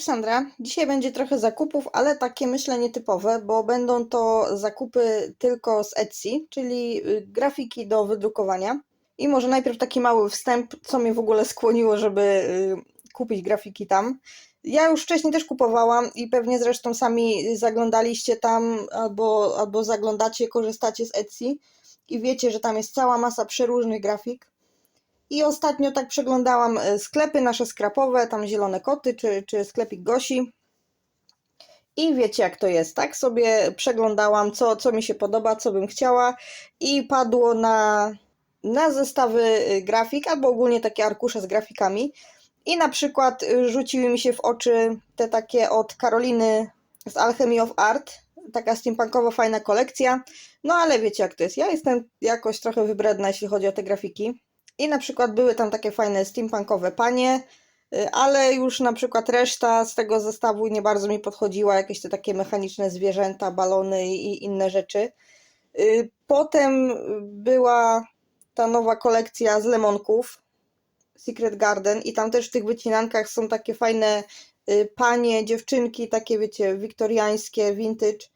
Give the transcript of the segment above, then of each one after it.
Cześć Sandra. Dzisiaj będzie trochę zakupów, ale takie myślę nietypowe, bo będą to zakupy tylko z Etsy, czyli y, grafiki do wydrukowania. I może najpierw taki mały wstęp, co mnie w ogóle skłoniło, żeby y, kupić grafiki tam. Ja już wcześniej też kupowałam i pewnie zresztą sami zaglądaliście tam albo, albo zaglądacie, korzystacie z Etsy i wiecie, że tam jest cała masa przeróżnych grafik. I ostatnio tak przeglądałam e, sklepy nasze skrapowe, tam Zielone Koty czy, czy sklepik Gosi. I wiecie jak to jest, tak? Sobie przeglądałam, co, co mi się podoba, co bym chciała i padło na, na zestawy y, grafik albo ogólnie takie arkusze z grafikami. I na przykład y, rzuciły mi się w oczy te takie od Karoliny z Alchemy of Art, taka steampunkowa fajna kolekcja. No ale wiecie jak to jest, ja jestem jakoś trochę wybredna jeśli chodzi o te grafiki. I na przykład były tam takie fajne steampunkowe panie, y, ale już na przykład reszta z tego zestawu nie bardzo mi podchodziła, jakieś te takie mechaniczne zwierzęta, balony i inne rzeczy. Y, potem była ta nowa kolekcja z lemonków, Secret Garden i tam też w tych wycinankach są takie fajne y, panie, dziewczynki, takie wiecie, wiktoriańskie, vintage.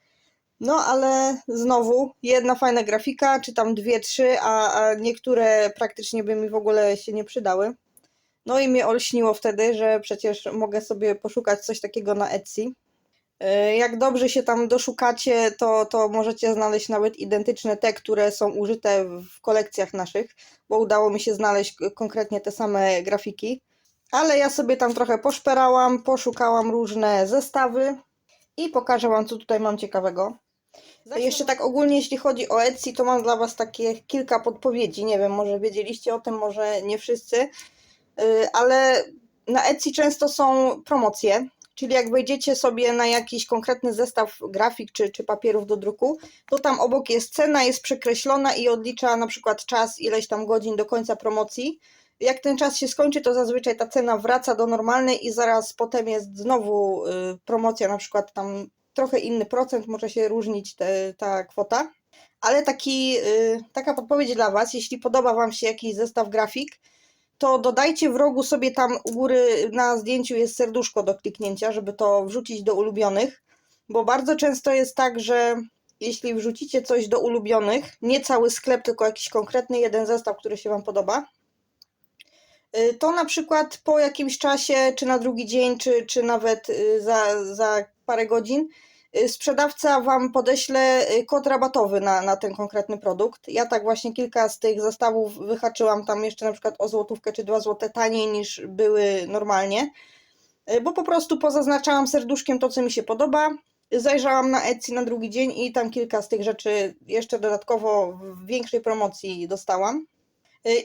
No ale znowu jedna fajna grafika, czy tam dwie, trzy, a, a niektóre praktycznie by mi w ogóle się nie przydały. No i mnie olśniło wtedy, że przecież mogę sobie poszukać coś takiego na Etsy. E, jak dobrze się tam doszukacie, to, to możecie znaleźć nawet identyczne te, które są użyte w kolekcjach naszych, bo udało mi się znaleźć konkretnie te same grafiki. Ale ja sobie tam trochę poszperałam, poszukałam różne zestawy i pokażę Wam, co tutaj mam ciekawego. Jeszcze tak ogólnie, jeśli chodzi o Etsy, to mam dla Was takie kilka podpowiedzi. Nie wiem, może wiedzieliście o tym, może nie wszyscy, y, ale na Etsy często są promocje. Czyli jak wejdziecie sobie na jakiś konkretny zestaw grafik czy, czy papierów do druku, to tam obok jest cena, jest przekreślona i odlicza na przykład czas, ileś tam godzin do końca promocji. Jak ten czas się skończy, to zazwyczaj ta cena wraca do normalnej i zaraz potem jest znowu y, promocja, na przykład tam trochę inny procent, może się różnić te, ta kwota. Ale taki, y, taka podpowiedź dla Was, jeśli podoba Wam się jakiś zestaw grafik, to dodajcie w rogu sobie tam u góry na zdjęciu jest serduszko do kliknięcia, żeby to wrzucić do ulubionych, bo bardzo często jest tak, że jeśli wrzucicie coś do ulubionych, nie cały sklep, tylko jakiś konkretny jeden zestaw, który się Wam podoba, y, to na przykład po jakimś czasie, czy na drugi dzień, czy, czy nawet y, za, za parę godzin, y, sprzedawca Wam podeśle y, kod rabatowy na, na ten konkretny produkt. Ja tak właśnie kilka z tych zestawów wyhaczyłam tam jeszcze na przykład o złotówkę czy dwa złote taniej niż były normalnie, y, bo po prostu pozaznaczałam serduszkiem to, co mi się podoba. Zajrzałam na Etsy na drugi dzień i tam kilka z tych rzeczy jeszcze dodatkowo w większej promocji dostałam.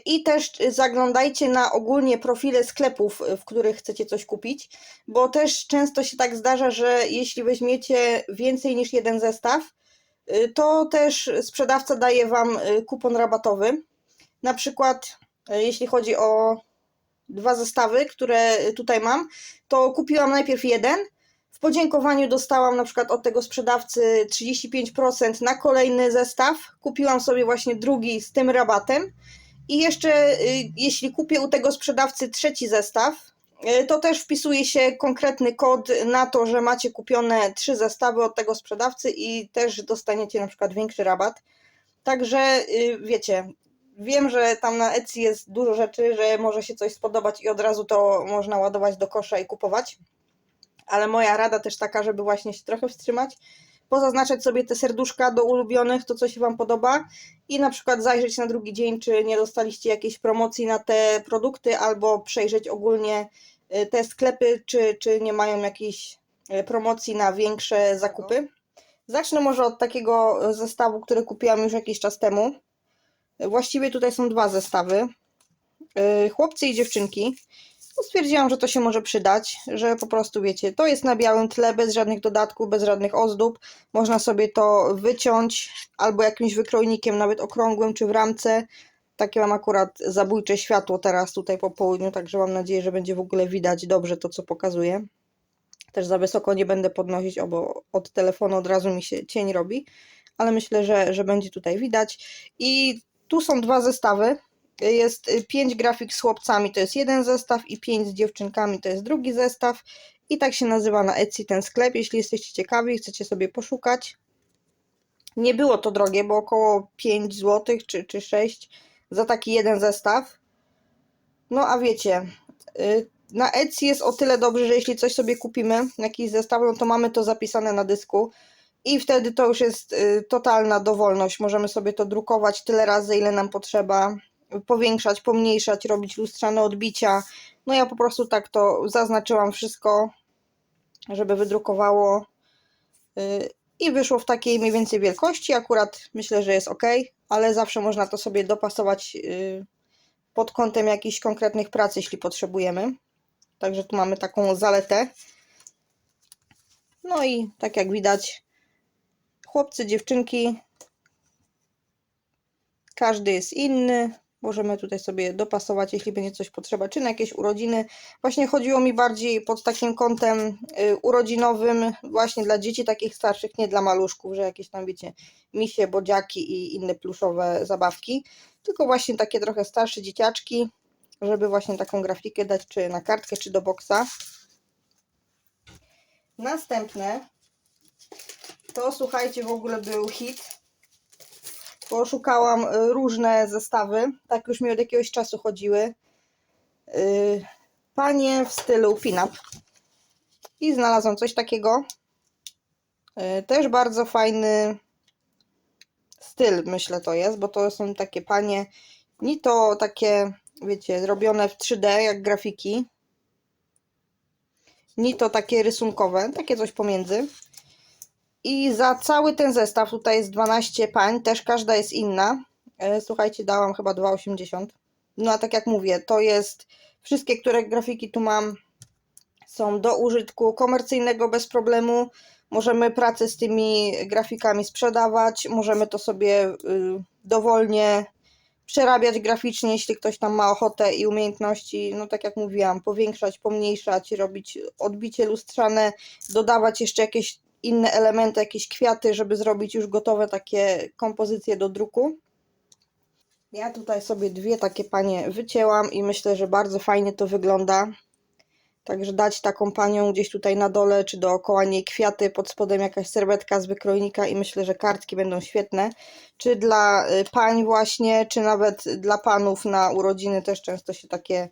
I też zaglądajcie na ogólnie profile sklepów, w których chcecie coś kupić, bo też często się tak zdarza, że jeśli weźmiecie więcej niż jeden zestaw, to też sprzedawca daje Wam kupon rabatowy. Na przykład, jeśli chodzi o dwa zestawy, które tutaj mam, to kupiłam najpierw jeden. W podziękowaniu dostałam na przykład od tego sprzedawcy 35% na kolejny zestaw. Kupiłam sobie właśnie drugi z tym rabatem i jeszcze, y, jeśli kupię u tego sprzedawcy trzeci zestaw, y, to też wpisuje się konkretny kod na to, że macie kupione trzy zestawy od tego sprzedawcy i też dostaniecie na przykład większy rabat. Także y, wiecie, wiem, że tam na Etsy jest dużo rzeczy, że może się coś spodobać i od razu to można ładować do kosza i kupować. Ale moja rada też taka, żeby właśnie się trochę wstrzymać pozaznaczać sobie te serduszka do ulubionych, to co się Wam podoba i na przykład zajrzeć na drugi dzień, czy nie dostaliście jakiejś promocji na te produkty, albo przejrzeć ogólnie y, te sklepy, czy, czy nie mają jakiejś y, promocji na większe zakupy. Zacznę może od takiego zestawu, który kupiłam już jakiś czas temu. Właściwie tutaj są dwa zestawy. Y, chłopcy i dziewczynki stwierdziłam, że to się może przydać, że po prostu wiecie, to jest na białym tle, bez żadnych dodatków, bez żadnych ozdób. Można sobie to wyciąć albo jakimś wykrojnikiem, nawet okrągłym czy w ramce. Takie mam akurat zabójcze światło teraz tutaj po południu, także mam nadzieję, że będzie w ogóle widać dobrze to, co pokazuję. Też za wysoko nie będę podnosić, bo od telefonu od razu mi się cień robi, ale myślę, że, że będzie tutaj widać. I tu są dwa zestawy jest 5 y, grafik z chłopcami, to jest jeden zestaw i 5 z dziewczynkami to jest drugi zestaw I tak się nazywa na Etsy ten sklep, jeśli jesteście ciekawi, chcecie sobie poszukać. Nie było to drogie, bo około 5 zł czy, czy 6 za taki jeden zestaw. No a wiecie, y, na Etsy jest o tyle dobrze, że jeśli coś sobie kupimy, jakiś zestaw, no to mamy to zapisane na dysku i wtedy to już jest y, totalna dowolność. Możemy sobie to drukować tyle razy, ile nam potrzeba, powiększać, pomniejszać, robić lustrzane odbicia. No ja po prostu tak to zaznaczyłam wszystko, żeby wydrukowało y, i wyszło w takiej mniej więcej wielkości. Akurat myślę, że jest ok, ale zawsze można to sobie dopasować y, pod kątem jakichś konkretnych prac, jeśli potrzebujemy. Także tu mamy taką zaletę. No i tak jak widać, chłopcy, dziewczynki, każdy jest inny. Możemy tutaj sobie dopasować, jeśli będzie coś potrzeba, czy na jakieś urodziny. Właśnie chodziło mi bardziej pod takim kątem y, urodzinowym, właśnie dla dzieci takich starszych, nie dla maluszków, że jakieś tam, wiecie, misie, bodziaki i inne pluszowe zabawki, tylko właśnie takie trochę starsze dzieciaczki, żeby właśnie taką grafikę dać, czy na kartkę, czy do boksa. Następne to słuchajcie, w ogóle był hit. Poszukałam y, różne zestawy, tak już mi od jakiegoś czasu chodziły. Y, Panie w stylu pin-up. I znalazłam coś takiego. Y, Też bardzo fajny styl, myślę to jest, bo to są takie panie, ni to takie, wiecie, zrobione w 3D, jak grafiki, ni to takie rysunkowe, takie coś pomiędzy. I za cały ten zestaw, tutaj jest 12 pań, też każda jest inna. E, Słuchajcie, dałam chyba 2,80. No a tak jak mówię, to jest wszystkie, które grafiki tu mam, są do użytku komercyjnego bez problemu. Możemy pracę z tymi grafikami sprzedawać, możemy to sobie y, dowolnie przerabiać graficznie, jeśli ktoś tam ma ochotę i umiejętności, no tak jak mówiłam, powiększać, pomniejszać, robić odbicie lustrzane, dodawać jeszcze jakieś inne elementy, jakieś kwiaty, żeby zrobić już gotowe takie kompozycje do druku. Ja tutaj sobie dwie takie panie wycięłam i myślę, że bardzo fajnie to wygląda. Także dać taką panią gdzieś tutaj na dole, czy dookoła niej kwiaty, pod spodem jakaś serwetka z wykrojnika i myślę, że kartki będą świetne. Czy dla y, pań właśnie, czy nawet dla panów na urodziny też często się takie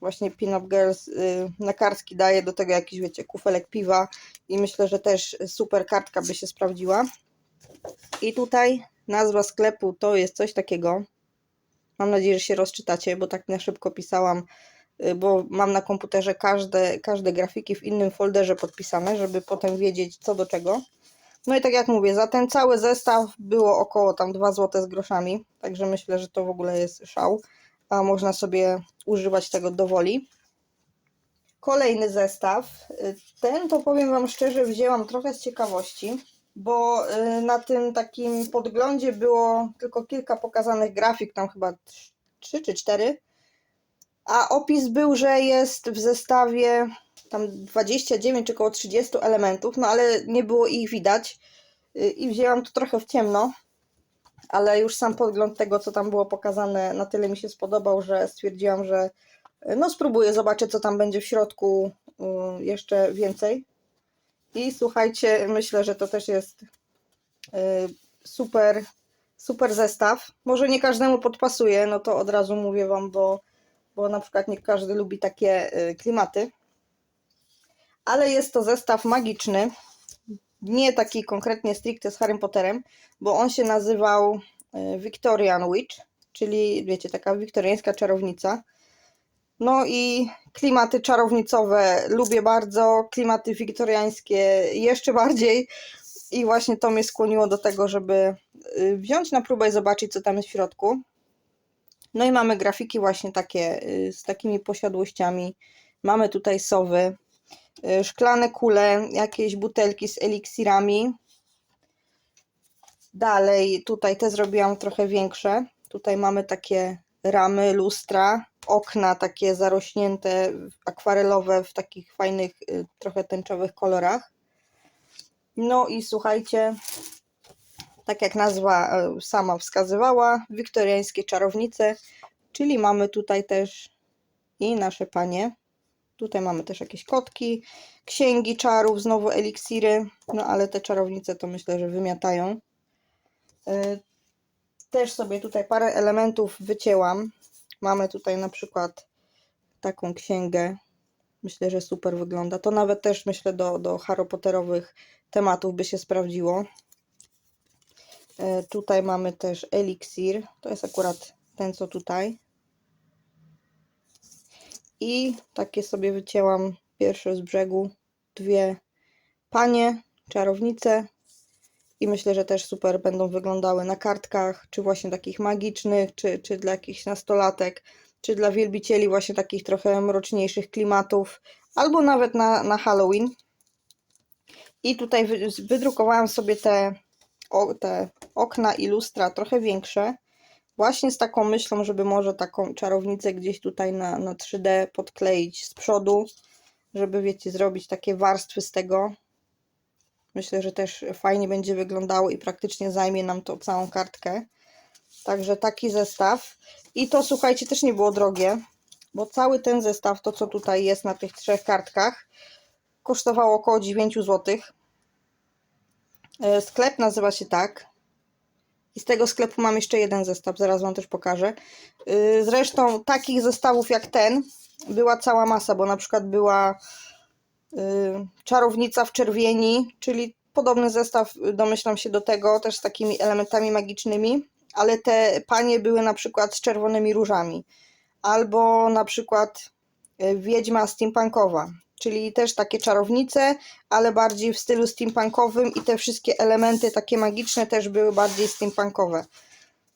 właśnie pin-up girls y, na kartki daje, do tego jakiś wiecie, kufelek piwa i myślę, że też super kartka by się sprawdziła. I tutaj nazwa sklepu to jest coś takiego. Mam nadzieję, że się rozczytacie, bo tak na szybko pisałam, y, bo mam na komputerze każde, każde grafiki w innym folderze podpisane, żeby potem wiedzieć co do czego. No i tak jak mówię, za ten cały zestaw było około tam 2 zł z groszami, także myślę, że to w ogóle jest szał, a można sobie używać tego do woli. Kolejny zestaw. Ten to powiem Wam szczerze, wzięłam trochę z ciekawości, bo y, na tym takim podglądzie było tylko kilka pokazanych grafik, tam chyba 3 czy 4. A opis był, że jest w zestawie tam 29 czy około 30 elementów, no ale nie było ich widać. Y, I wzięłam to trochę w ciemno, ale już sam podgląd tego, co tam było pokazane, na tyle mi się spodobał, że stwierdziłam, że y, no spróbuję, zobaczę, co tam będzie w środku jeszcze więcej. I słuchajcie, myślę, że to też jest y, super, super zestaw. Może nie każdemu podpasuje, no to od razu mówię Wam, bo, bo na przykład nie każdy lubi takie y, klimaty. Ale jest to zestaw magiczny, nie taki konkretnie stricte z Harry Potterem, bo on się nazywał y, Victorian Witch, czyli wiecie, taka wiktoriańska czarownica. No i klimaty czarownicowe lubię bardzo, klimaty wiktoriańskie jeszcze bardziej. I właśnie to mnie skłoniło do tego, żeby y, wziąć na próbę i zobaczyć, co tam jest w środku. No i mamy grafiki właśnie takie y, z takimi posiadłościami. Mamy tutaj sowy, szklane kule, jakieś butelki z eliksirami. Dalej, tutaj te zrobiłam trochę większe. Tutaj mamy takie ramy, lustra, okna takie zarośnięte, akwarelowe w takich fajnych, y, trochę tęczowych kolorach. No i słuchajcie, tak jak nazwa e, sama wskazywała, wiktoriańskie czarownice, czyli mamy tutaj też i nasze panie. Tutaj mamy też jakieś kotki, księgi czarów, znowu eliksiry, no ale te czarownice to myślę, że wymiatają. Y, Też sobie tutaj parę elementów wycięłam. Mamy tutaj na przykład taką księgę. Myślę, że super wygląda. To nawet też myślę do, do Harry Potterowych tematów by się sprawdziło. E, Tutaj mamy też eliksir. To jest akurat ten, co tutaj. I takie sobie wycięłam pierwsze z brzegu. Dwie panie, czarownice. I myślę, że też super będą wyglądały na kartkach, czy właśnie takich magicznych, czy, czy dla jakichś nastolatek, czy dla wielbicieli właśnie takich trochę mroczniejszych klimatów, albo nawet na, na Halloween. I tutaj wy- wydrukowałam sobie te, o, te okna i lustra trochę większe, właśnie z taką myślą, żeby może taką czarownicę gdzieś tutaj na, na 3D podkleić z przodu, żeby wiecie, zrobić takie warstwy z tego. Myślę, że też fajnie będzie wyglądało i praktycznie zajmie nam to całą kartkę. Także taki zestaw. I to słuchajcie, też nie było drogie, bo cały ten zestaw, to co tutaj jest na tych trzech kartkach, kosztowało około 9 zł. E, Sklep nazywa się tak. I z tego sklepu mam jeszcze jeden zestaw, zaraz Wam też pokażę. Yy, Zresztą takich zestawów jak ten była cała masa, bo na przykład była yy, czarownica w czerwieni, czyli podobny zestaw, y, domyślam się do tego, też z takimi elementami magicznymi, ale te panie były na przykład z czerwonymi różami. Albo na przykład y, wiedźma steampunkowa, czyli też takie czarownice, ale bardziej w stylu steampunkowym i te wszystkie elementy takie magiczne też były bardziej steampunkowe.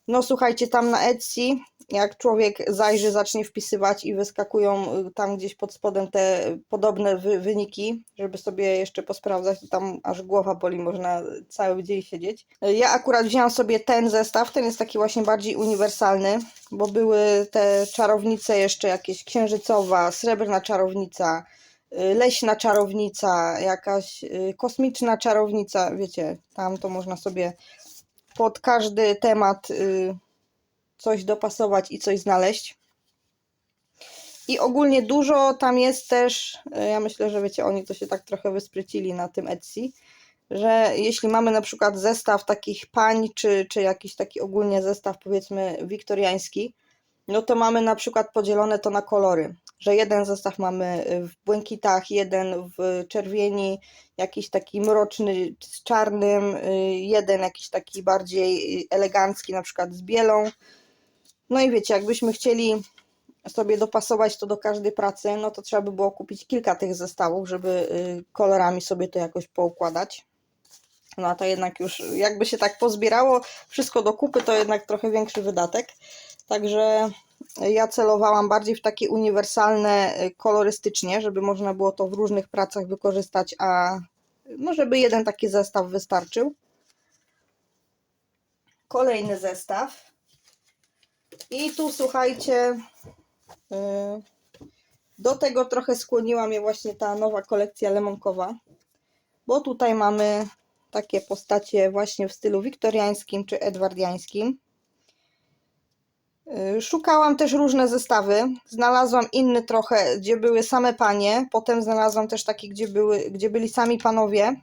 No słuchajcie, tam na Etsy, jak człowiek zajrzy, zacznie wpisywać i wyskakują y, tam gdzieś pod spodem te podobne wy wyniki, żeby sobie jeszcze posprawdzać, to tam aż głowa boli, można cały dzień siedzieć. Ja akurat wzięłam sobie ten zestaw, ten jest taki właśnie bardziej uniwersalny, bo były te czarownice jeszcze jakieś księżycowa, srebrna czarownica, leśna czarownica, jakaś y, kosmiczna czarownica, wiecie, tam to można sobie pod każdy temat y, coś dopasować i coś znaleźć. I ogólnie dużo tam jest też, y, ja myślę, że wiecie, oni to się tak trochę wysprycili na tym Etsy, że jeśli mamy na przykład zestaw takich pań, czy, czy jakiś taki ogólnie zestaw powiedzmy wiktoriański, no to mamy na przykład podzielone to na kolory, że jeden zestaw mamy w błękitach, jeden w czerwieni, jakiś taki mroczny z czarnym, y, jeden jakiś taki bardziej y, elegancki, na przykład z bielą. No i wiecie, jakbyśmy chcieli sobie dopasować to do każdej pracy, no to trzeba by było kupić kilka tych zestawów, żeby y, kolorami sobie to jakoś poukładać. No a to jednak już, jakby się tak pozbierało wszystko do kupy, to jednak trochę większy wydatek. Także ja celowałam bardziej w takie uniwersalne y, kolorystycznie, żeby można było to w różnych pracach wykorzystać, a no żeby jeden taki zestaw wystarczył. Kolejny zestaw. I tu słuchajcie, y, do tego trochę skłoniła mnie właśnie ta nowa kolekcja lemonkowa, bo tutaj mamy takie postacie właśnie w stylu wiktoriańskim czy edwardiańskim. Y, Szukałam też różne zestawy. Znalazłam inny trochę, gdzie były same panie. Potem znalazłam też taki, gdzie, były, gdzie byli sami panowie.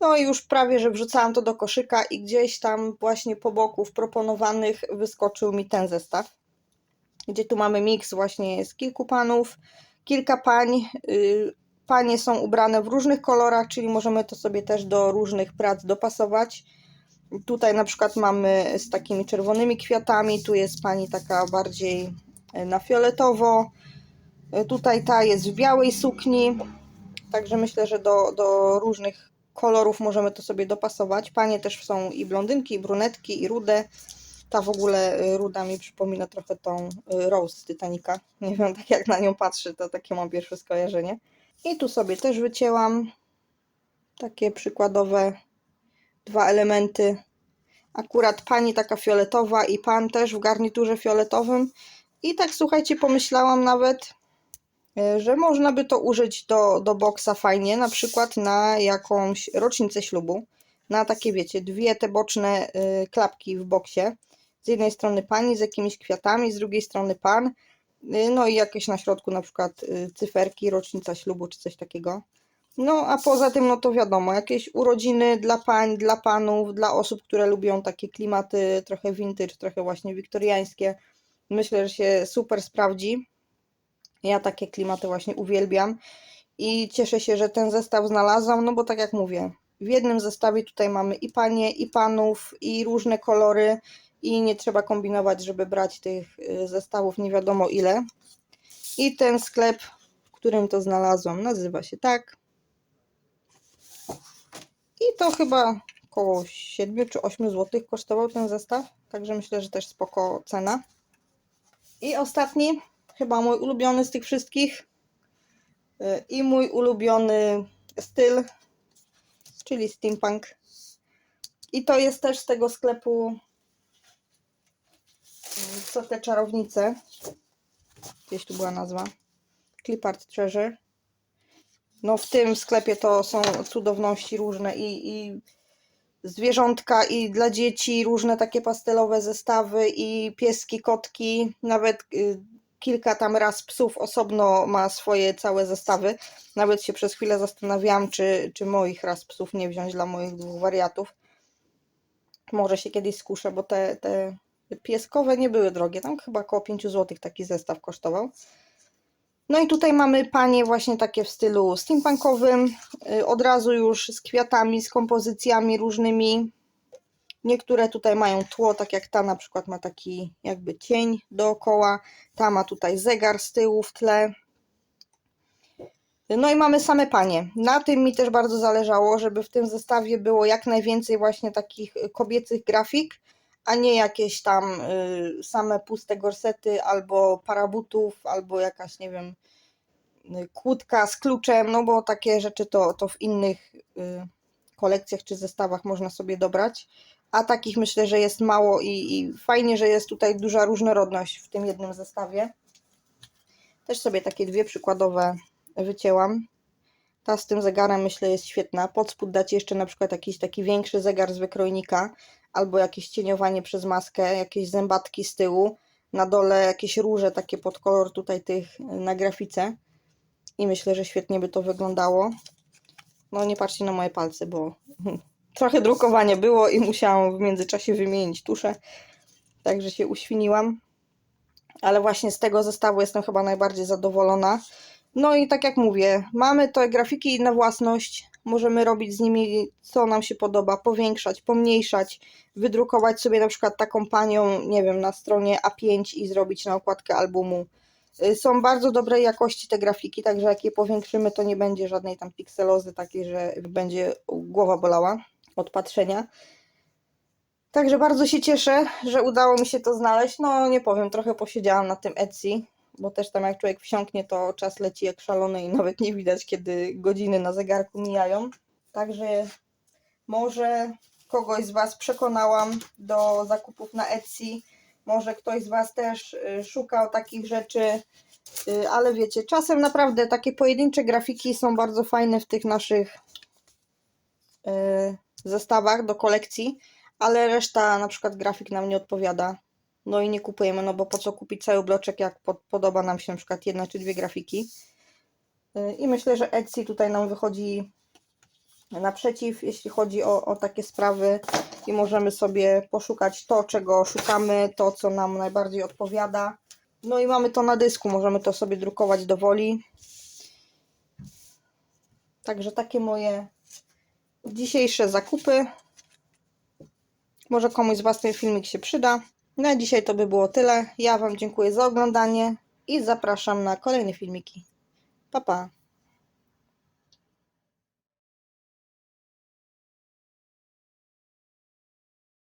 No i już prawie, że wrzucałam to do koszyka i gdzieś tam właśnie po boku w proponowanych wyskoczył mi ten zestaw. Gdzie tu mamy miks właśnie z kilku panów, kilka pań. Y, Panie są ubrane w różnych kolorach, czyli możemy to sobie też do różnych prac dopasować. Tutaj na przykład mamy z takimi czerwonymi kwiatami, tu jest pani taka bardziej e, na fioletowo, E, tutaj ta jest w białej sukni, także myślę, że do, do różnych kolorów możemy to sobie dopasować. Panie też są i blondynki, i brunetki, i rude. Ta w ogóle e, ruda mi przypomina trochę tą Rose z Titanica. Nie wiem, tak jak na nią patrzę, to takie mam pierwsze skojarzenie. I tu sobie też wycięłam takie przykładowe dwa elementy. Akurat pani taka fioletowa i pan też w garniturze fioletowym. I tak słuchajcie, pomyślałam nawet, e, że można by to użyć do, do boksa fajnie, na przykład na jakąś rocznicę ślubu. Na takie, wiecie, dwie te boczne y, klapki w boksie. Z jednej strony pani z jakimiś kwiatami, z drugiej strony pan. Y, No i jakieś na środku na przykład cyferki, rocznica ślubu czy coś takiego. No a poza tym, no to wiadomo, jakieś urodziny dla pań, dla panów, dla osób, które lubią takie klimaty trochę vintage, trochę właśnie wiktoriańskie. Myślę, że się super sprawdzi. Ja takie klimaty właśnie uwielbiam i cieszę się, że ten zestaw znalazłam, no bo tak jak mówię, w jednym zestawie tutaj mamy i panie, i panów, i różne kolory i nie trzeba kombinować, żeby brać tych y, zestawów nie wiadomo ile. I ten sklep, w którym to znalazłam, nazywa się tak. I to chyba około 7 czy 8 zł kosztował ten zestaw, także myślę, że też spoko cena. I ostatni, chyba mój ulubiony z tych wszystkich y, i mój ulubiony styl, czyli steampunk. I to jest też z tego sklepu y, co te czarownice. Gdzieś tu była nazwa. Clip Art Treasure. No w tym sklepie to są cudowności różne i, i zwierzątka i dla dzieci różne takie pastelowe zestawy i pieski, kotki, nawet y, kilka tam raz psów osobno ma swoje całe zestawy. Nawet się przez chwilę zastanawiałam, czy, czy moich raz psów nie wziąć dla moich dwóch wariatów. Może się kiedyś skuszę, bo te, te pieskowe nie były drogie. Tam chyba około 5 zł taki zestaw kosztował. No i tutaj mamy panie właśnie takie w stylu steampunkowym, y, od razu już z kwiatami, z kompozycjami różnymi. Niektóre tutaj mają tło, tak jak ta na przykład ma taki jakby cień dookoła, ta ma tutaj zegar z tyłu w tle. No i mamy same panie. Na tym mi też bardzo zależało, żeby w tym zestawie było jak najwięcej właśnie takich kobiecych grafik, a nie jakieś tam y, same puste gorsety albo parabutów, albo jakaś, nie wiem, y, kłódka z kluczem, no bo takie rzeczy to, to w innych y, kolekcjach czy zestawach można sobie dobrać. A takich myślę, że jest mało i, i fajnie, że jest tutaj duża różnorodność w tym jednym zestawie. Też sobie takie dwie przykładowe wycięłam. Ta z tym zegarem myślę jest świetna. Pod spód dać jeszcze na przykład jakiś taki większy zegar z wykrojnika albo jakieś cieniowanie przez maskę, jakieś zębatki z tyłu. Na dole jakieś róże takie pod kolor tutaj tych y, na grafice. I myślę, że świetnie by to wyglądało. No nie patrzcie na moje palce, bo trochę drukowania było i musiałam w międzyczasie wymienić tuszę. Także się uświniłam. Ale właśnie z tego zestawu jestem chyba najbardziej zadowolona. No i tak jak mówię, mamy te grafiki na własność. Możemy robić z nimi co nam się podoba, powiększać, pomniejszać, wydrukować sobie na przykład taką panią, nie wiem, na stronie A5 i zrobić na okładkę albumu. Y, Są bardzo dobrej jakości te grafiki, także jak je powiększymy, to nie będzie żadnej tam pikselozy takiej, że będzie głowa bolała od patrzenia. Także bardzo się cieszę, że udało mi się to znaleźć. No nie powiem, trochę posiedziałam na tym Etsy, bo też tam jak człowiek wsiąknie, to czas leci jak szalony i nawet nie widać, kiedy godziny na zegarku mijają. Także może kogoś z Was przekonałam do zakupów na Etsy. Może ktoś z Was też y, szukał takich rzeczy, y, ale wiecie, czasem naprawdę takie pojedyncze grafiki są bardzo fajne w tych naszych y, zestawach do kolekcji, ale reszta na przykład grafik nam nie odpowiada. No i nie kupujemy, no bo po co kupić cały bloczek, jak pod, podoba nam się na przykład jedna czy dwie grafiki. Y, I myślę, że Etsy tutaj nam wychodzi naprzeciw, jeśli chodzi o, o takie sprawy i możemy sobie poszukać to, czego szukamy, to, co nam najbardziej odpowiada. No i mamy to na dysku, możemy to sobie drukować do woli. Także takie moje dzisiejsze zakupy. Może komuś z Was ten filmik się przyda. Na dzisiaj to by było tyle. Ja Wam dziękuję za oglądanie i zapraszam na kolejne filmiki. Pa, pa.